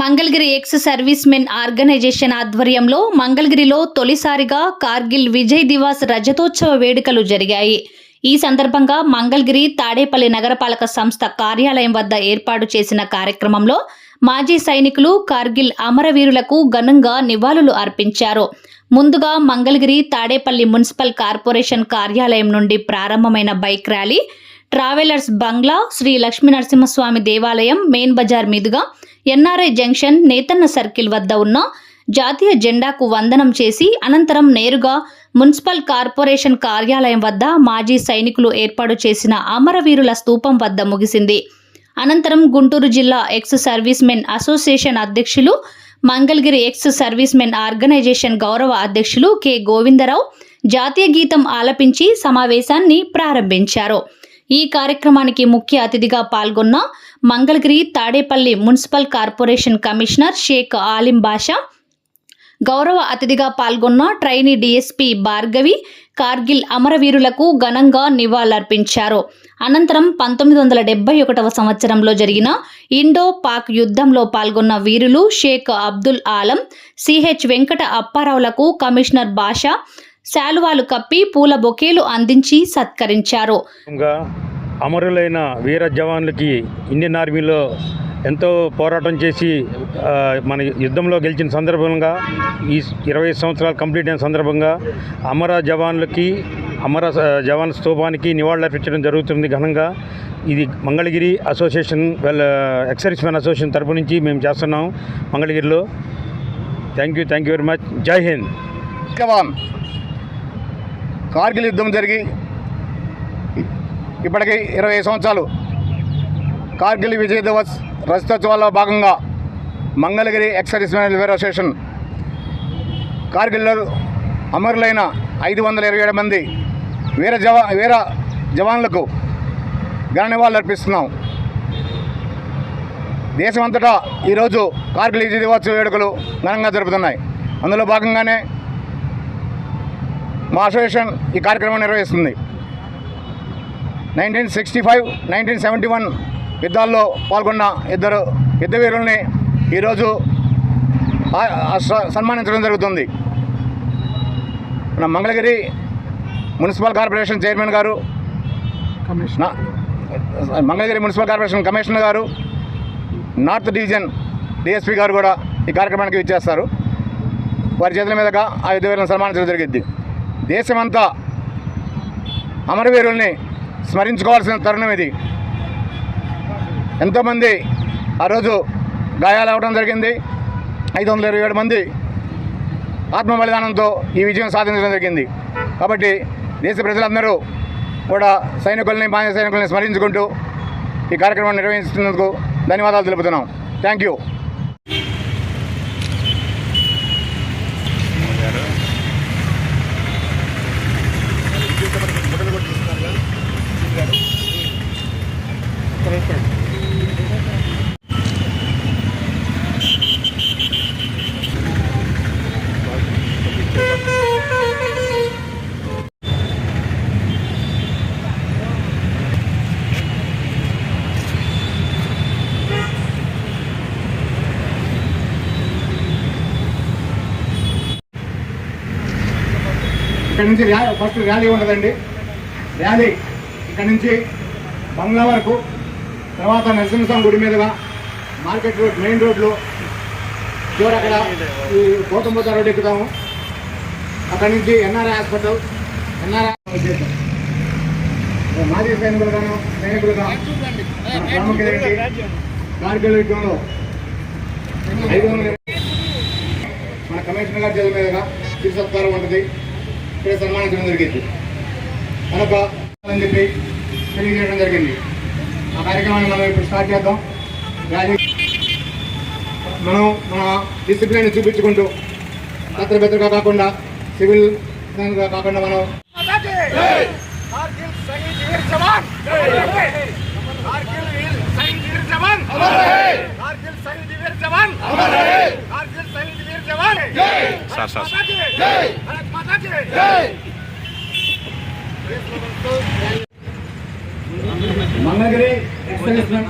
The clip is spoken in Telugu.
Mangalagiri ex service men organisation ఆధ్వర్యంలో మంగళగిరిలో తొలిసారిగా కార్గిల్ విజయ్ దివాస్ రజతోత్సవ వేడుకలు జరిగాయి. ఈ సందర్భంగా మంగళగిరి తాడేపల్లి నగరపాలక సంస్థ కార్యాలయం వద్ద ఏర్పాటు చేసిన కార్యక్రమంలో మాజీ సైనికులు కార్గిల్ అమరవీరులకు ఘనంగా నివాళులు అర్పించారు. ముందుగా మంగళగిరి తాడేపల్లి మున్సిపల్ కార్పొరేషన్ కార్యాలయం నుండి ప్రారంభమైన bike rally travellers bungalow Shri Lakshmi Narasimhaswamy దేవాలయం మెయిన్ బజార్ మీదుగా ఎన్ఆర్ఐ జంక్షన్ నేతన్న సర్కిల్ వద్ద ఉన్న జాతీయ జెండాకు వందనం చేసి అనంతరం నేరుగా మున్సిపల్ కార్పొరేషన్ కార్యాలయం వద్ద మాజీ సైనికులు ఏర్పాటు చేసిన అమరవీరుల స్తూపం వద్ద ముగిసింది. అనంతరం గుంటూరు జిల్లా ఎక్స్ సర్వీస్ మెన్ అసోసియేషన్ అధ్యక్షులు Mangalagiri ex service men organisation గౌరవ అధ్యక్షులు కె. గోవిందరావు జాతీయ గీతం ఆలపించి సమావేశాన్ని ప్రారంభించారు. ఈ కార్యక్రమానికి ముఖ్య అతిథిగా పాల్గొన్న Mangalagiri Tadepalli municipal corporation commissioner Shaik Alim Basha గౌరవ అతిథిగా పాల్గొన్న ట్రైనీ డీఎస్పీ భార్గవి కార్గిల్ అమరవీరులకు ఘనంగా నివాళులర్పించారు. అనంతరం పంతొమ్మిది వందల డెబ్బై ఒకటవ సంవత్సరంలో జరిగిన ఇండో పాక్ యుద్ధంలో పాల్గొన్న వీరులు షేక్ అబ్దుల్ ఆలం సిహెచ్ వెంకట అప్పారావులకు కమిషనర్ బాషా శాలువాలు కప్పి పూల బొకేలు అందించి సత్కరించారు. ఇంకా అమరులైన వీర జవాన్లకి ఇండియన్ ఆర్మీలో ఎంతో పోరాటం చేసి మన యుద్ధంలో గెలిచిన సందర్భంగా ఈ ఇరవై సంవత్సరాలు కంప్లీట్ అయిన సందర్భంగా అమర జవాన్లకి అమర జవాన్ స్తూపానికి నివాళులర్పించడం జరుగుతుంది ఘనంగా. ఇది Mangalagiri association well ex service man association తరపు నుంచి మేము చేస్తున్నాం మంగళగిరిలో. Thank you thank you very much. Jai Hind. Jawan. Kargil యుద్ధం జరిగి ఇప్పటికి ఇరవై సంవత్సరాలు కార్గిల్ విజయ్ దివస్ రజతోత్సవాల్లో భాగంగా Mangalagiri excise men welfare association కార్గిల్లో అమరులైన ఐదు వందల ఇరవై ఏడు మంది వీర జవా వీర జవాన్లకు ఘన నివాళులు అర్పిస్తున్నాం. దేశమంతటా ఈరోజు కార్గిల్ విజయ దివస్ వేడుకలు ఘనంగా జరుపుతున్నాయి. అందులో భాగంగానే మా అసోసియేషన్ ఈ కార్యక్రమం నిర్వహిస్తుంది. Nineteen sixty five nineteen seventy one యుద్ధాల్లో పాల్గొన్న ఇద్దరు యుద్ధ వీరుల్ని ఈరోజు సన్మానించడం జరుగుతుంది. మన మంగళగిరి మున్సిపల్ కార్పొరేషన్ చైర్మన్ గారు మంగళగిరి మున్సిపల్ కార్పొరేషన్ కమిషనర్ గారు నార్త్ డివిజన్ డిఎస్పీ గారు కూడా ఈ కార్యక్రమానికి ఇచ్చేస్తారు వారి చేతుల మీదుగా ఆ యుద్ధ వీరులను సన్మానించడం జరిగింది దేశమంతా అమరవీరుల్ని స్మరించుకోవాల్సిన తరుణం ఇది. ఎంతోమంది ఆ రోజు గాయాలు అవ్వడం జరిగింది. ఐదు వందల ఇరవై ఏడు మంది ఆత్మ బలిదానంతో ఈ విజయం సాధించడం జరిగింది. కాబట్టి దేశ ప్రజలందరూ కూడా సైనికుల్ని మాజీ సైనికుల్ని స్మరించుకుంటూ ఈ కార్యక్రమాన్ని నిర్వహిస్తున్నందుకు ధన్యవాదాలు తెలుపుతున్నాం. Thank you. ఇక్కడ నుంచి ర్యాలీ ఫస్ట్ ర్యాలీ ఉండదండి. ర్యాలీ ఇక్కడ నుంచి బంగ్లా వరకు. తర్వాత నరసింహస్వామి గుడి మీదుగా మార్కెట్ రోడ్ మెయిన్ రోడ్లో చివరి అక్కడ ఈ గౌతమ్ రోడ్ ఎక్కుతాము. అక్కడి నుంచి ఎన్ఆర్ఐ హాస్పిటల్ ఎన్ఆర్ఐ మాజీ సైనికులుగాను సైనికులుగా కార్గిల్ యుద్ధంలో ఐదు వందల మన కమిషనర్ గారి చేతుల మీదుగా చిరు సత్కారం ఉంటుంది ఇక్కడ సన్మానించడం జరిగింది. కనుక అని చెప్పి తెలియజేయడం జరిగింది. ఆ కార్యక్రమాన్ని మనం ఇప్పుడు స్టార్ట్ చేద్దాం. ర్యాలీ మనం మన డిసిప్లిన్ చూపించుకుంటూ పత్రపెత్రగా కాకుండా సివిల్ కాకుండా మనం సార్ సార్. చేస్తున్నాం